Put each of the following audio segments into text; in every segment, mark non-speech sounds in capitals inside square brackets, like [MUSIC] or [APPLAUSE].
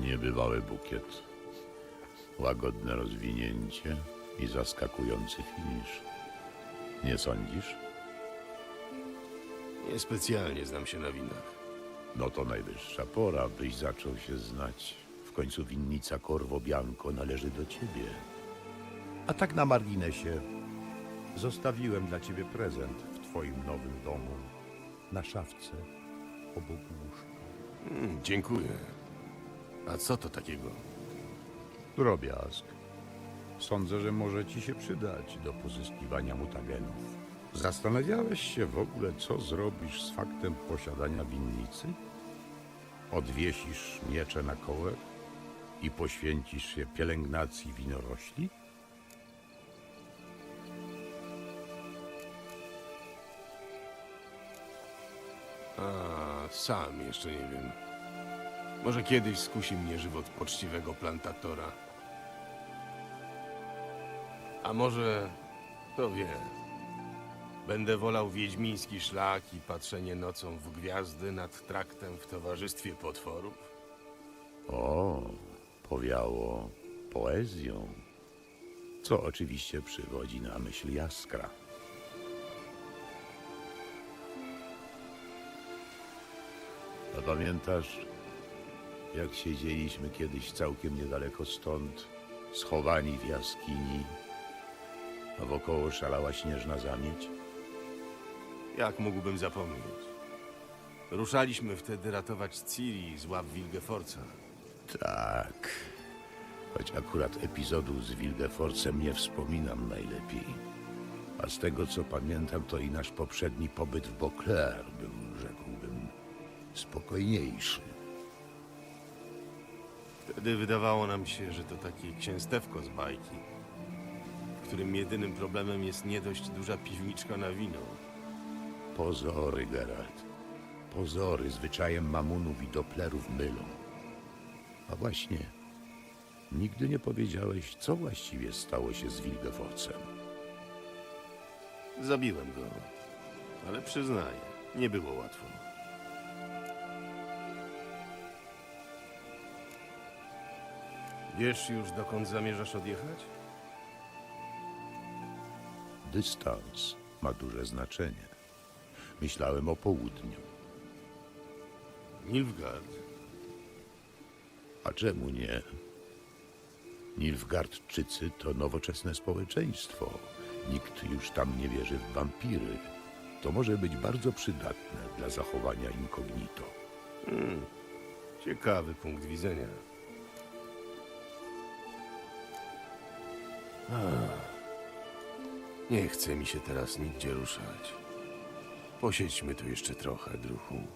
Niebywały bukiet. Łagodne rozwinięcie i zaskakujący finisz. Nie sądzisz? Niespecjalnie znam się na winach. No to najwyższa pora, byś zaczął się znać. W końcu winnica Corvo Bianco należy do ciebie. A tak na marginesie, zostawiłem dla ciebie prezent w twoim nowym domu. Na szafce obok łóżka. Mm, dziękuję. A co to takiego? Drobiazg. Sądzę, że może ci się przydać do pozyskiwania mutagenów. Zastanawiałeś się w ogóle, co zrobisz z faktem posiadania winnicy? Odwiesisz miecze na kołek i poświęcisz się pielęgnacji winorośli? Sam jeszcze nie wiem. Może kiedyś skusi mnie żywot poczciwego plantatora. A może, kto wie, będę wolał wiedźmiński szlak i patrzenie nocą w gwiazdy nad traktem w towarzystwie potworów? O, powiało poezją, co oczywiście przywodzi na myśl jaskra. A pamiętasz, jak siedzieliśmy kiedyś całkiem niedaleko stąd, schowani w jaskini, a wokoło szalała śnieżna zamieć? Jak mógłbym zapomnieć? Ruszaliśmy wtedy ratować Ciri z łap Wilgeforca. Tak. Choć akurat epizodu z Wilgeforcem nie wspominam najlepiej. A z tego co pamiętam, to i nasz poprzedni pobyt w rzekłbym, spokojniejszy. Wtedy wydawało nam się, że to takie księstewko z bajki, w którym jedynym problemem jest nie dość duża piwniczka na wino. Pozory, Geralt. Pozory zwyczajem mamunów i doplerów mylą. A właśnie, nigdy nie powiedziałeś, co właściwie stało się z Wilgeforcem. Zabiłem go, ale przyznaję, nie było łatwo. Wiesz już, dokąd zamierzasz odjechać? Dystans ma duże znaczenie. Myślałem o południu. Nilfgaard. A czemu nie? Nilfgardczycy to nowoczesne społeczeństwo. Nikt już tam nie wierzy w wampiry. To może być bardzo przydatne dla zachowania incognito. Ciekawy punkt widzenia. Nie chce mi się teraz nigdzie ruszać. Posiedźmy tu jeszcze trochę, druhu.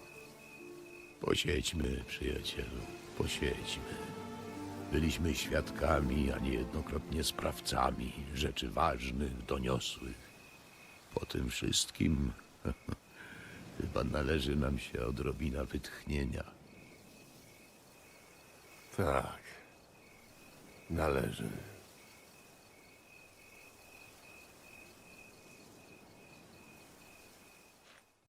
Posiedźmy, przyjacielu, posiedźmy. Byliśmy świadkami, a niejednokrotnie sprawcami rzeczy ważnych, doniosłych. Po tym wszystkim [LAUGHS] chyba należy nam się odrobina wytchnienia. Tak, należy.